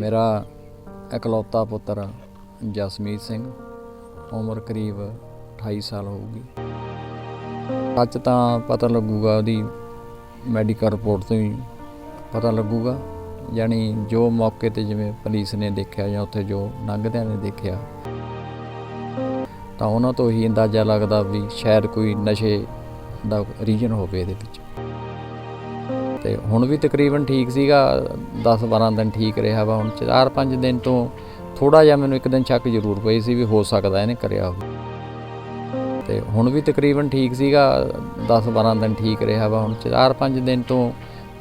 ਮੇਰਾ ਇਕਲੌਤਾ ਪੁੱਤਰ ਜਸਮੀਤ ਸਿੰਘ, ਉਮਰ ਕਰੀਬ 28 ਸਾਲ ਹੋਊਗੀ। ਅੱਜ ਤਾਂ ਪਤਾ ਲੱਗੂਗਾ ਉਹਦੀ ਮੈਡੀਕਲ ਰਿਪੋਰਟ ਤੋਂ ਹੀ ਪਤਾ ਲੱਗੂਗਾ, ਯਾਨੀ ਜੋ ਮੌਕੇ ਤੇ ਜਿਵੇਂ ਪੁਲਿਸ ਨੇ ਦੇਖਿਆ ਜਾਂ ਉੱਥੇ ਜੋ ਲੰਘਦਿਆਂ ਨੇ ਦੇਖਿਆ, ਤਾਂ ਉਹਨਾਂ ਤੋਂ ਹੀ ਅੰਦਾਜ਼ਾ ਲੱਗਦਾ ਵੀ ਸ਼ਾਇਦ ਕੋਈ ਨਸ਼ੇ ਦਾ ਰੀਜਨ ਹੋਵੇ ਇਹਦੇ ਵਿੱਚ। ਤੇ ਹੁਣ ਵੀ ਤਕਰੀਬਨ ਠੀਕ ਸੀਗਾ 10-12 ਦਿਨ ਠੀਕ ਰਿਹਾ ਵਾ, ਹੁਣ 4-5 ਦਿਨ ਤੋਂ ਥੋੜਾ ਜਿਹਾ ਮੈਨੂੰ ਇੱਕ ਦਿਨ ਚੱਕ ਜ਼ਰੂਰ ਪਈ ਸੀ ਵੀ ਹੋ ਸਕਦਾ ਇਹਨੇ ਕਰਿਆ ਹੋਵੇ। ਤੇ ਹੁਣ ਵੀ ਤਕਰੀਬਨ ਠੀਕ ਸੀਗਾ 10-12 ਦਿਨ ਠੀਕ ਰਿਹਾ ਵਾ, ਹੁਣ 4-5 ਦਿਨ ਤੋਂ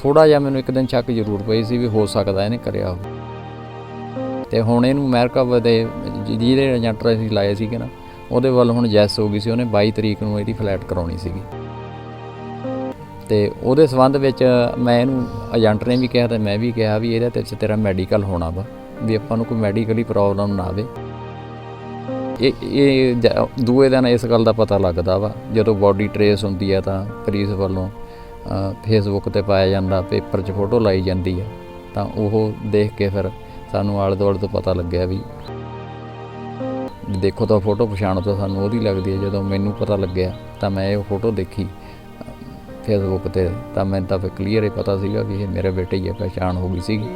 ਥੋੜਾ ਜਿਹਾ ਮੈਨੂੰ ਇੱਕ ਦਿਨ ਚੱਕ ਜ਼ਰੂਰ ਪਈ ਸੀ ਵੀ ਹੋ ਸਕਦਾ ਇਹਨੇ ਕਰਿਆ ਹੋਵੇ। ਤੇ ਹੁਣ ਇਹਨੂੰ ਅਮਰੀਕਾ ਦੇ ਜਿਹਦੇ ਏਜੰਟ ਅਸੀਂ ਲਾਏ ਸੀਗੇ ਨਾ, ਉਹਦੇ ਵੱਲ ਹੁਣ ਜੈਸ ਹੋ ਗਈ ਸੀ, ਉਹਨੇ 22 ਤਰੀਕ ਨੂੰ ਇਹਦੀ ਫਲੈਟ ਕਰਾਉਣੀ ਸੀਗੀ। ਤੇ ਉਹਦੇ ਸਬੰਧ ਵਿੱਚ ਮੈਂ ਇਹਨੂੰ ਏਜੰਟ ਨੇ ਵੀ ਕਿਹਾ ਤੇ ਮੈਂ ਵੀ ਕਿਹਾ ਵੀ ਇਹਦੇ ਤੇ ਤੇਰਾ ਮੈਡੀਕਲ ਹੋਣਾ ਵਾ, ਵੀ ਆਪਾਂ ਨੂੰ ਕੋਈ ਮੈਡੀਕਲੀ ਪ੍ਰੋਬਲਮ ਨਾ ਆਵੇ। ਇਹ ਇਹ ਦੂਏ ਦਿਨ ਇਸ ਗੱਲ ਦਾ ਪਤਾ ਲੱਗਦਾ ਵਾ, ਜਦੋਂ ਬਾਡੀ ਟਰੇਸ ਹੁੰਦੀ ਆ ਤਾਂ ਪੁਲਿਸ ਵੱਲੋਂ ਫੇਸਬੁੱਕ ਤੇ ਪਾਇਆ ਜਾਂਦਾ, ਪੇਪਰ 'ਚ ਫੋਟੋ ਲਾਈ ਜਾਂਦੀ ਆ, ਤਾਂ ਉਹ ਦੇਖ ਕੇ ਫਿਰ ਸਾਨੂੰ ਆਲੇ ਦੁਆਲੇ ਤੋਂ ਪਤਾ ਲੱਗਿਆ ਵੀ ਦੇਖੋ ਤਾਂ ਫੋਟੋ ਪਛਾਣ ਤੋਂ ਸਾਨੂੰ ਉਹਦੀ ਲੱਗਦੀ ਹੈ ਜਦੋਂ ਮੈਨੂੰ ਪਤਾ ਲੱਗਿਆ ਤਾਂ ਮੈਂ ਇਹ ਫੋਟੋ ਦੇਖੀ। ਫੇਸਬੁੱਕ ਤੇ ਤਾਂ ਮੈਨੂੰ ਤਾਂ ਫਿਰ ਕਲੀਅਰ ਹੀ ਪਤਾ ਸੀਗਾ ਵੀ ਇਹ ਮੇਰੇ ਬੇਟੇ ਹੀ ਹੈ ਪਛਾਣ ਹੋ ਗਈ ਸੀਗੀ।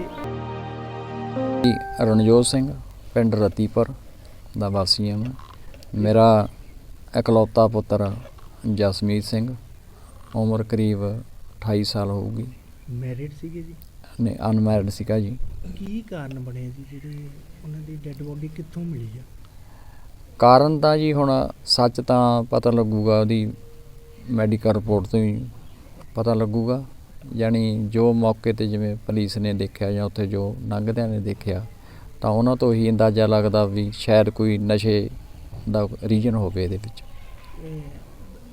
ਰਣਜੋਤ ਸਿੰਘ ਪਿੰਡ ਰਤੀਪੁਰ ਦਾ ਵਾਸੀ ਹਾਂ ਮੈਂ। ਮੇਰਾ ਇਕਲੌਤਾ ਪੁੱਤਰ ਜਸਮੀਤ ਸਿੰਘ ਉਮਰ ਕਰੀਬ 28 ਸਾਲ ਹੋਊਗੀ। ਮੈਰਿਡ ਸੀਗੇ ਜੀ? ਨੇ ਅਨਮੈਰਿਡ ਸੀਗਾ ਜੀ। ਕੀ ਕਾਰਨ ਬਣੇ ਜੀ ਜਿਹੜੇ ਉਹਨਾਂ ਦੀ ਡੈੱਡ ਬੋਡੀ ਕਿੱਥੋਂ ਮਿਲੀ ਆ? ਕਾਰਨ ਤਾਂ ਜੀ ਹੁਣ ਸੱਚ ਤਾਂ ਪਤਾ ਲੱਗੂਗਾ ਉਹਦੀ ਮੈਡੀਕਲ ਰਿਪੋਰਟ ਤੋਂ ਹੀ ਪਤਾ ਲੱਗੂਗਾ। ਯਾਨੀ ਜੋ ਮੌਕੇ ਤੇ ਜਿਵੇਂ ਪੁਲਿਸ ਨੇ ਦੇਖਿਆ ਜਾਂ ਉੱਥੇ ਜੋ ਲੰਘਦਿਆਂ ਨੇ ਦੇਖਿਆ ਤਾਂ ਉਹਨਾਂ ਤੋਂ ਹੀ ਅੰਦਾਜ਼ਾ ਲੱਗਦਾ ਵੀ ਸ਼ਾਇਦ ਕੋਈ ਨਸ਼ੇ ਦਾ ਰੀਜਨ ਹੋਵੇ ਇਹਦੇ ਵਿੱਚ।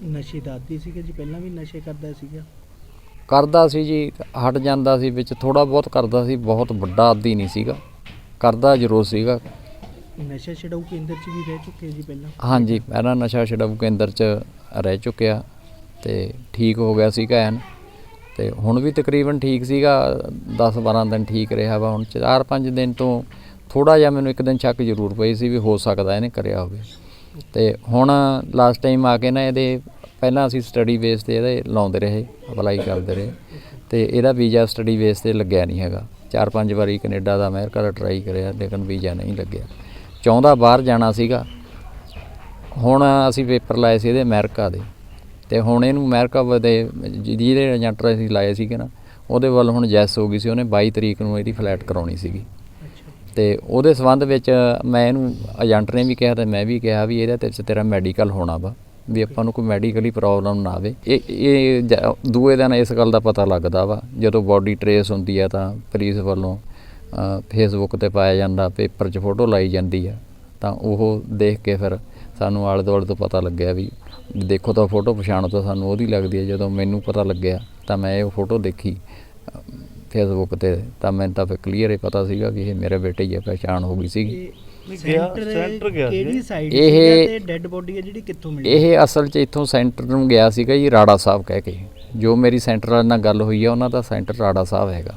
ਨਸ਼ੇ ਦਾ ਆਦੀ ਸੀਗੇ ਜੀ ਪਹਿਲਾਂ ਵੀ ਨਸ਼ੇ ਕਰਦਾ ਸੀਗਾ? ਕਰਦਾ ਸੀ ਜੀ ਹਟ ਜਾਂਦਾ ਸੀ ਵਿੱਚ ਥੋੜਾ ਬਹੁਤ ਕਰਦਾ ਸੀ ਬਹੁਤ ਵੱਡਾ ਆਦੀ ਨਹੀਂ ਸੀਗਾ। ਕਰਦਾ ਜ਼ਰੂਰ ਸੀਗਾ। ਨਸ਼ਾ ਛਡਾਊ ਕੇਂਦਰ 'ਚ ਵੀ ਰਹਿ ਚੁੱਕੇ ਜੀ ਪਹਿਲਾਂ? ਹਾਂਜੀ ਪਹਿਲਾਂ ਨਸ਼ਾ ਛਡਾਊ ਕੇਂਦਰ 'ਚ ਰਹਿ ਚੁੱਕਿਆ। ਤੇ ਠੀਕ ਹੋ ਗਿਆ ਸੀਗਾ ਐਨ ਤੇ ਹੁਣ ਵੀ ਤਕਰੀਬਨ ਠੀਕ ਸੀਗਾ 10-12 ਦਿਨ ਠੀਕ ਰਿਹਾ ਵਾ। ਹੁਣ 4-5 ਦਿਨ ਤੋਂ ਥੋੜਾ ਜਿਹਾ ਮੈਨੂੰ ਇੱਕ ਦਿਨ ਸ਼ੱਕ ਜ਼ਰੂਰ ਪਈ ਸੀ ਵੀ ਹੋ ਸਕਦਾ ਇਹਨੇ ਕਰਿਆ ਹੋਵੇ। ਤੇ ਹੁਣ ਲਾਸਟ ਟਾਈਮ ਆ ਕੇ ਨਾ ਇਹਦੇ ਪਹਿਲਾਂ ਅਸੀਂ ਸਟੱਡੀ ਬੇਸ ਤੇ ਇਹਦੇ ਲਾਉਂਦੇ ਰਹੇ ਅਪਲਾਈ ਕਰਦੇ ਰਹੇ। ਤੇ ਇਹਦਾ ਵੀਜ਼ਾ ਸਟੱਡੀ ਬੇਸ ਤੇ ਲੱਗਿਆ ਨਹੀਂ ਹੈਗਾ। ਚਾਰ ਪੰਜ ਵਾਰੀ ਕੈਨੇਡਾ ਦਾ ਅਮਰੀਕਾ ਦਾ ਟਰਾਈ ਕਰਿਆ, ਲੇਕਿਨ ਵੀਜ਼ਾ ਨਹੀਂ ਲੱਗਿਆ। ਚਾਹੁੰਦਾ ਬਾਹਰ ਜਾਣਾ ਸੀਗਾ। ਹੁਣ ਅਸੀਂ ਪੇਪਰ ਲਾਏ ਸੀ ਇਹਦੇ ਅਮਰੀਕਾ ਦੇ। ਤੇ ਹੁਣ ਇਹਨੂੰ ਅਮਰੀਕਾ ਦੇ ਜਿਹਦੇ ਏਜੰਟ ਅਸੀਂ ਲਾਏ ਸੀਗੇ ਨਾ ਉਹਦੇ ਵੱਲ ਹੁਣ ਜੈਸ ਹੋ ਗਈ ਸੀ ਉਹਨੇ 22 ਤਰੀਕ ਨੂੰ ਇਹਦੀ ਫਲੈਟ ਕਰਾਉਣੀ ਸੀਗੀ। ਤੇ ਉਹਦੇ ਸਬੰਧ ਵਿੱਚ ਮੈਂ ਇਹਨੂੰ ਏਜੰਟ ਨੇ ਵੀ ਕਿਹਾ ਤੇ ਮੈਂ ਵੀ ਕਿਹਾ ਵੀ ਇਹਦੇ ਤੇ ਤੇਰਾ ਮੈਡੀਕਲ ਹੋਣਾ ਵਾ ਵੀ ਆਪਾਂ ਨੂੰ ਕੋਈ ਮੈਡੀਕਲੀ ਪ੍ਰੋਬਲਮ ਨਾ ਆਵੇ। ਇਹ ਇਹ ਦੂਏ ਦਿਨ ਇਸ ਗੱਲ ਦਾ ਪਤਾ ਲੱਗਦਾ ਵਾ ਜਦੋਂ ਬਾਡੀ ਟਰੇਸ ਹੁੰਦੀ ਆ ਤਾਂ ਪੁਲਿਸ ਵੱਲੋਂ ਫੇਸਬੁੱਕ ਤੇ ਪਾਇਆ ਜਾਂਦਾ ਪੇਪਰ 'ਚ ਫੋਟੋ ਲਾਈ ਜਾਂਦੀ ਆ। ਤਾਂ ਉਹ ਦੇਖ ਕੇ ਫਿਰ ਸਾਨੂੰ ਆਲੇ ਦੁਆਲੇ ਤੋਂ ਪਤਾ ਲੱਗਿਆ ਵੀ ਦੇਖੋ ਤਾਂ ਫੋਟੋ ਪਛਾਣ ਤਾਂ ਸਾਨੂੰ ਉਹਦੀ ਲੱਗਦੀ ਹੈ ਜਦੋਂ ਮੈਨੂੰ ਪਤਾ ਲੱਗਿਆ ਤਾਂ ਮੈਂ ਇਹ ਫੋਟੋ ਦੇਖੀ ਫੇਸਬੁੱਕ ਤੇ ਤਾਂ ਮੈਨੂੰ ਤਾਂ ਫਿਰ ਕਲੀਅਰ ਹੀ ਪਤਾ ਸੀਗਾ ਵੀ ਇਹ ਮੇਰੇ ਬੇਟੇ ਹੀ ਹੈ ਪਛਾਣ ਹੋ ਗਈ ਸੀਗੀ। ਸੈਂਟਰ ਸੈਂਟਰ ਗਿਆ ਸੀ। ਕਿਹੜੀ ਸਾਈਡ ਇਹ- ਸੀਗਾ ਤੇ ਡੈੱਡ ਬੋਡੀ ਹੈ ਜਿਹੜੀ ਕਿੱਥੋਂ ਮਿਲੀ? ਇਹ ਅਸਲ 'ਚ ਇੱਥੋਂ ਸੈਂਟਰ ਨੂੰ ਗਿਆ ਸੀਗਾ ਜੀ ਰਾੜਾ ਸਾਹਿਬ ਕਹਿ ਕੇ। ਜੋ ਮੇਰੀ ਸੈਂਟਰ ਵਾਲਿਆਂ ਨਾਲ ਗੱਲ ਹੋਈ ਹੈ ਉਹਨਾਂ ਦਾ ਸੈਂਟਰ ਰਾੜਾ ਸਾਹਿਬ ਹੈਗਾ।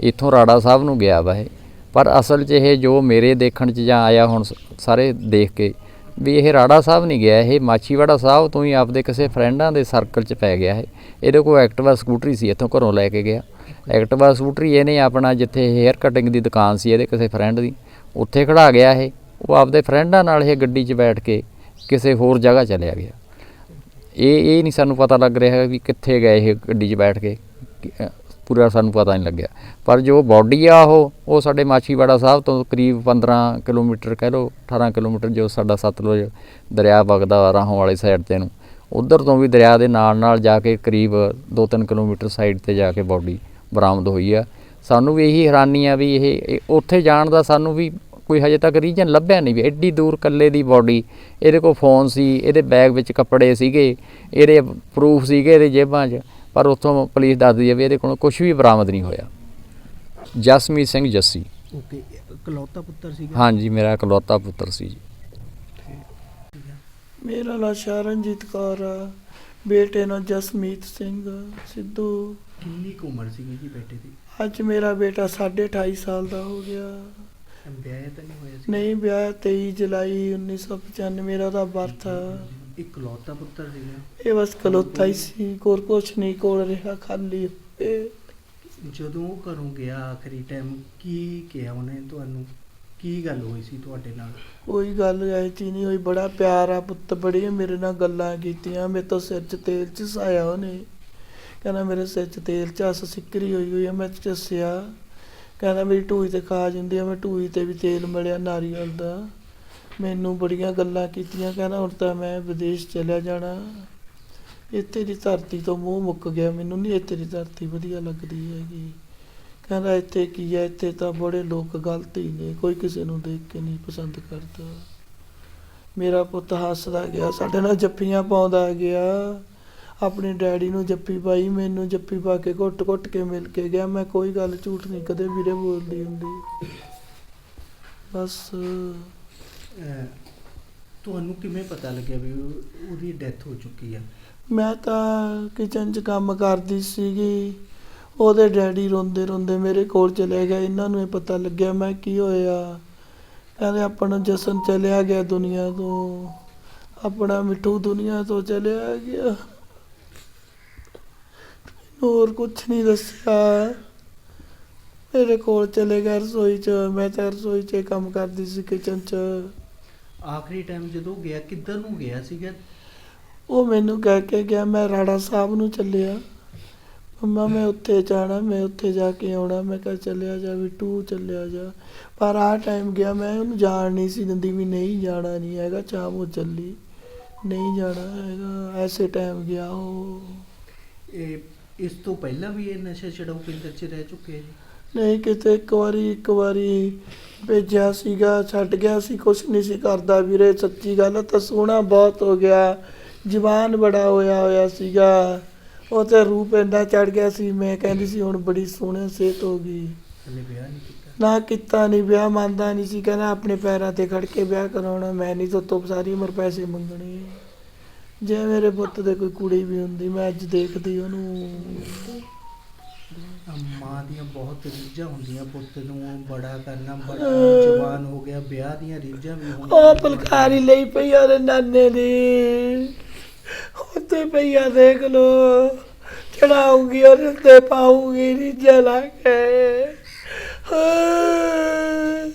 ਇੱਥੋਂ ਰਾੜਾ ਸਾਹਿਬ ਨੂੰ ਗਿਆ ਵਾ ਇਹ। ਪਰ ਅਸਲ 'ਚ ਇਹ ਜੋ ਮੇਰੇ ਦੇਖਣ 'ਚ ਜਾਂ ਆਇਆ ਹੁਣ ਸ- ਸਾਰੇ ਦੇਖ ਕੇ ਵੀ ਇਹ ਰਾੜਾ ਸਾਹਿਬ ਨਹੀਂ ਗਿਆ, ਇਹ ਮਾਛੀਵਾੜਾ ਸਾਹਿਬ ਤੋਂ ਹੀ ਆਪਦੇ ਕਿਸੇ ਫਰੈਂਡਾਂ ਦੇ ਸਰਕਲ 'ਚ ਪੈ ਗਿਆ ਇਹ। ਇਹਦੇ ਕੋਲ ਐਕਟਿਵਾ ਸਕੂਟਰੀ ਸੀ, ਇੱਥੋਂ ਘਰੋਂ ਲੈ ਕੇ ਗਿਆ। ਐਕਟਿਵਾ ਸਕੂਟਰੀ ਇਹਨੇ ਆਪਣਾ ਜਿੱਥੇ ਹੇਅਰ ਕਟਿੰਗ ਦੀ ਦੁਕਾਨ ਸੀ ਇਹਦੇ ਕਿਸੇ ਫਰੈਂਡ ਦੀ, ਉੱਥੇ ਖੜਾ ਗਿਆ ਇਹ। ਉਹ ਆਪਦੇ ਫਰੈਂਡਾਂ ਨਾਲ ਇਹ ਗੱਡੀ 'ਚ ਬੈਠ ਕੇ ਕਿਸੇ ਹੋਰ ਜਗ੍ਹਾ ਚਲਿਆ ਗਿਆ। ਇਹ ਇਹ ਨਹੀਂ ਸਾਨੂੰ ਪਤਾ ਲੱਗ ਰਿਹਾ ਵੀ ਕਿੱਥੇ ਗਏ ਇਹ ਗੱਡੀ 'ਚ ਬੈਠ ਕੇ। ਪੂਰਾ ਸਾਨੂੰ ਪਤਾ ਨਹੀਂ ਲੱਗਿਆ। ਪਰ ਜੋ ਬਾਡੀ ਆ ਉਹ ਉਹ ਸਾਡੇ ਮਾਛੀਵਾੜਾ ਸਾਹਿਬ ਤੋਂ ਕਰੀਬ 15 ਕਿਲੋਮੀਟਰ ਕਹਿ ਲਓ 18 ਕਿਲੋਮੀਟਰ ਜੋ ਸਾਡਾ ਸਤਲੁਜ ਦਰਿਆ ਵਗਦਾ ਰਾਹੋਂ ਵਾਲੇ ਸਾਈਡ ਤੇ ਨੂੰ, ਉਧਰ ਤੋਂ ਵੀ ਦਰਿਆ ਦੇ ਨਾਲ ਨਾਲ ਜਾ ਕੇ ਕਰੀਬ 2-3 ਕਿਲੋਮੀਟਰ ਸਾਈਡ ਤੇ ਜਾ ਕੇ ਬਾਡੀ ਬਰਾਮਦ ਹੋਈ ਆ। ਸਾਨੂੰ ਵੀ ਇਹੀ ਹੈਰਾਨੀ ਆ ਵੀ ਇਹ ਇਹ ਉੱਥੇ ਜਾਣ ਦਾ ਸਾਨੂੰ ਵੀ ਕੋਈ ਹਜੇ ਤੱਕ ਰੀਜਨ ਲੱਭਿਆ ਨਹੀਂ ਵੀ ਐਡੀ ਦੂਰ ਕੱਲੇ ਦੀ ਬਾਡੀ, ਇਹਦੇ ਕੋਲ ਫੋਨ ਸੀ, ਇਹਦੇ ਬੈਗ ਵਿੱਚ ਕੱਪੜੇ ਸੀਗੇ, ਇਹਦੇ ਪ੍ਰੂਫ ਸੀਗੇ ਇਹਦੇ ਜੇਬਾਂ 'ਚ। ਪਰ ਉੱਥੋਂ ਪੁਲਿਸ ਦੱਸਦੀ ਹੈ ਵੀ ਇਹਦੇ ਕੋਲ ਕੁਝ ਵੀ ਬਰਾਮਦ ਨਹੀਂ ਹੋਇਆ। ਜਸਮੀਤ ਸਿੰਘ ਜੱਸੀ। ਓਕੇ ਇਕਲੌਤਾ ਪੁੱਤਰ ਸੀਗਾ? ਹਾਂਜੀ ਮੇਰਾ ਇਕਲੌਤਾ ਪੁੱਤਰ ਸੀ ਜੀ। ਮੇਰਾ ਨਾਂ ਸ਼ਰਨਜੀਤ ਕੌਰ ਆ। ਬੇਟੇ ਨਾਲ ਜਸਮੀਤ ਸਿੰਘ ਸਿੱਧੂ। ਕਿੰਨੀ ਕੁ ਉਮਰ ਸੀਗੀ ਜੀ ਬੇਟੇ ਦੀ? ਅੱਜ ਮੇਰਾ ਬੇਟਾ 28.5 ਸਾਲ ਦਾ ਹੋ ਗਿਆ। ਵਿਆਹ ਤਾਂ ਨਹੀਂ ਹੋਇਆ ਸੀ ਨਹੀਂ ਵਿਆਹ 23 ਜੁਲਾਈ 1995 ਮੇਰਾ ਦਾ ਬਰਥ ਆ। ਇਕਲੌਤਾ ਪੁੱਤਰ ਸੀਗਾ। ਇਹ ਬਸ ਕਲੋਤਾ ਹੀ ਸੀ ਕੋਰ ਕੁਛ ਨਹੀਂ ਕੋਲ ਰਿਹਾ ਖਾਲੀ। ਜਦੋਂ ਉਹ ਘਰੋਂ ਗਿਆ ਆਖਰੀ ਟਾਈਮ ਕੀ ਕਿਹਾ ਉਹਨੇ ਤੁਹਾਨੂੰ? ਕੀ ਗੱਲ ਹੋਈ ਸੀ ਤੁਹਾਡੇ ਨਾਲ? ਕੋਈ ਗੱਲ ਐਸੀ ਨਹੀਂ ਹੋਈ ਬੜਾ ਪਿਆਰ ਆ ਪੁੱਤ ਬੜੀਆਂ ਮੇਰੇ ਨਾਲ ਗੱਲਾਂ ਕੀਤੀਆਂ ਮੇਰੇ ਤੋਂ ਸਿਰ 'ਚ ਤੇਲ ਚਸਾਇਆ ਉਹਨੇ। ਕਹਿੰਦਾ ਮੇਰੇ ਸਿਰ 'ਚ ਤੇਲ ਚਸ ਸਿੱਕਰੀ ਹੋਈ ਹੋਈ ਆ ਮੈਂ ਚਸਿਆ। ਕਹਿੰਦਾ ਮੇਰੀ ਢੂਈ ਤੇ ਖਾ ਜਾਂਦੀ ਆ ਮੈਂ ਢੂਈ ਤੇ ਵੀ ਤੇਲ ਮਿਲਿਆ ਨਾਰੀਅਲ ਦਾ। ਮੈਨੂੰ ਬੜੀਆਂ ਗੱਲਾਂ ਕੀਤੀਆਂ, ਕਹਿੰਦਾ ਹੁਣ ਤਾਂ ਮੈਂ ਵਿਦੇਸ਼ ਚਲਿਆ ਜਾਣਾ। ਇੱਥੇ ਦੀ ਧਰਤੀ ਤੋਂ ਮੂੰਹ ਮੁੱਕ ਗਿਆ, ਮੈਨੂੰ ਨਹੀਂ ਇੱਥੇ ਦੀ ਧਰਤੀ ਵਧੀਆ ਲੱਗਦੀ ਹੈਗੀ। ਕਹਿੰਦਾ ਇੱਥੇ ਕੀ ਹੈ, ਇੱਥੇ ਤਾਂ ਬੜੇ ਲੋਕ ਗਲਤ ਹੀ ਨੇ, ਕੋਈ ਕਿਸੇ ਨੂੰ ਦੇਖ ਕੇ ਨਹੀਂ ਪਸੰਦ ਕਰਦਾ। ਮੇਰਾ ਪੁੱਤ ਹੱਸਦਾ ਗਿਆ, ਸਾਡੇ ਨਾਲ ਜੱਫੀਆਂ ਪਾਉਂਦਾ ਗਿਆ। ਆਪਣੇ ਡੈਡੀ ਨੂੰ ਜੱਫੀ ਪਾਈ, ਮੈਨੂੰ ਜੱਫੀ ਪਾ ਕੇ ਘੁੱਟ-ਘੁੱਟ ਕੇ ਮਿਲ ਕੇ ਗਿਆ। ਮੈਂ ਕੋਈ ਗੱਲ ਝੂਠ ਨਹੀਂ, ਕਦੇ ਵੀਰੇ ਬੋਲਦੀ ਹੁੰਦੀ। ਬਸ ਤੁਹਾਨੂੰ ਕਿਵੇਂ ਪਤਾ ਲੱਗਿਆ ਵੀ ਉਹ- ਉਹਦੀ ਡੈਥ ਹੋ ਚੁੱਕੀ ਆ? ਮੈਂ ਤਾਂ ਕਿਚਨ 'ਚ ਕੰਮ ਕਰਦੀ ਸੀਗੀ। ਉਹਦੇ ਡੈਡੀ ਰੋਂਦੇ ਰੋਂਦੇ ਮੇਰੇ ਕੋਲ ਚਲੇ ਗਏ। ਇਹਨਾਂ ਨੂੰ ਇਹ ਪਤਾ ਲੱਗਿਆ, ਮੈਂ ਕੀ ਹੋਇਆ? ਕਹਿੰਦੇ, ਆਪਣਾ ਜਸਨ ਚਲਿਆ ਗਿਆ ਦੁਨੀਆ ਤੋਂ। ਆਪਣਾ ਮਿੱਠੂ ਦੁਨੀਆ ਤੋਂ ਚਲਿਆ ਗਿਆ। ਹੋਰ ਕੁਝ ਨਹੀਂ ਦੱਸਿਆ। ਮੇਰੇ ਕੋਲ ਚਲੇ ਗਿਆ ਰਸੋਈ 'ਚ। ਮੈਂ ਤਾਂ ਰਸੋਈ 'ਚ ਕੰਮ ਕਰਦੀ ਸੀ ਕਿਚਨ 'ਚ। ਆਖਰੀ ਟਾਈਮ ਜਦੋਂ ਗਿਆ ਕਿੱਧਰ ਨੂੰ ਗਿਆ ਸੀਗਾ? ਉਹ ਮੈਨੂੰ ਕਹਿ ਕੇ ਗਿਆ ਮੈਂ ਰਾੜਾ ਸਾਹਿਬ ਨੂੰ ਚੱਲਿਆ। ਮੰਮਾ ਮੈਂ ਉੱਥੇ ਜਾਣਾ ਮੈਂ ਉੱਥੇ ਜਾ ਕੇ ਆਉਣਾ। ਮੈਂ ਕਿਹਾ ਚੱਲਿਆ ਜਾ ਵੀ ਤੂੰ ਚੱਲਿਆ ਜਾ। ਪਰ ਆ ਟਾਈਮ ਗਿਆ ਮੈਂ ਉਹਨੂੰ ਜਾਣ ਨਹੀਂ ਸੀ ਦਿੰਦੀ ਵੀ ਨਹੀਂ ਜਾਣਾ ਨਹੀਂ ਹੈਗਾ ਚਾਹ ਉਹ ਚੱਲੀ। ਨਹੀਂ ਜਾਣਾ ਹੈਗਾ ਐਸੇ ਟਾਈਮ ਗਿਆ ਉਹ। ਇਹ ਇਸ ਤੋਂ ਪਹਿਲਾਂ ਵੀ ਇਹ ਨਸ਼ਾ ਛਡਾਊ ਕੇਂਦਰ 'ਚ ਰਹਿ ਚੁੱਕੇ ਜੀ ਨਹੀਂ ਕਿਤੇ ਇੱਕ ਵਾਰੀ ਇੱਕ ਵਾਰੀ ਭੇਜਿਆ ਸੀਗਾ ਛੱਡ ਗਿਆ ਸੀ ਕੁਛ ਨਹੀਂ ਸੀ ਕਰਦਾ ਵੀਰੇ ਸੱਚੀ ਗੱਲ ਤਾਂ ਸੋਹਣਾ ਬਹੁਤ ਹੋ ਗਿਆ ਜਵਾਨ ਬੜਾ ਹੋਇਆ ਹੋਇਆ ਸੀਗਾ। ਉਹ ਤੇ ਰੂਪ ਇੰਨਾ ਚੜ ਗਿਆ ਸੀ ਮੈਂ ਕਹਿੰਦੀ ਸੀ ਹੁਣ ਬੜੀ ਸੋਹਣੀ ਸਿਹਤ ਹੋ ਗਈ। ਹਲੇ ਵਿਆਹ ਨਹੀਂ ਕੀਤਾ? ਨਾ ਕੀਤਾ ਨਹੀਂ ਵਿਆਹ ਮੰਨਦਾ ਨਹੀਂ ਸੀ ਕਹਿੰਦਾ ਆਪਣੇ ਪੈਰਾਂ ਤੇ ਖੜ ਕੇ ਵਿਆਹ ਕਰਾਉਣਾ ਮੈਂ ਨਹੀਂ ਤਾਂ ਤੋਂ ਸਾਰੀ ਉਮਰ ਪੈਸੇ ਮੰਗਣੇ। ਜੇ ਮੇਰੇ ਪੁੱਤ ਦੇ ਕੋਈ ਕੁੜੀ ਵੀ ਹੁੰਦੀ ਮੈਂ ਅੱਜ ਦੇਖਦੀ ਉਹਨੂੰ। ਮਾਂ ਦੀਆਂ ਬਹੁਤ ਰੀਝਾਂ ਹੁੰਦੀਆਂ ਪੁੱਤ ਨੂੰ ਬੜਾ ਕਰਨਾ ਬੜਾ ਜਵਾਨ ਹੋ ਗਿਆ ਵਿਆਹ ਦੀਆਂ ਰੀਝਾਂ ਵੀ ਉਹ ਫੁਲਕਾਰੀ ਲਈ ਪਈ ਉਹਦੇ ਨਾਨੇ ਦੀ। ਉੱਤੇ ਪਈਆ ਦੇਖ ਲੋ ਚੜਾਉਂਗੀ ਔਰ ਉੱਤੇ ਪਾਉਂਗੀ ਨੀ ਜਲਾ ਕੇ। ਹਾਂ।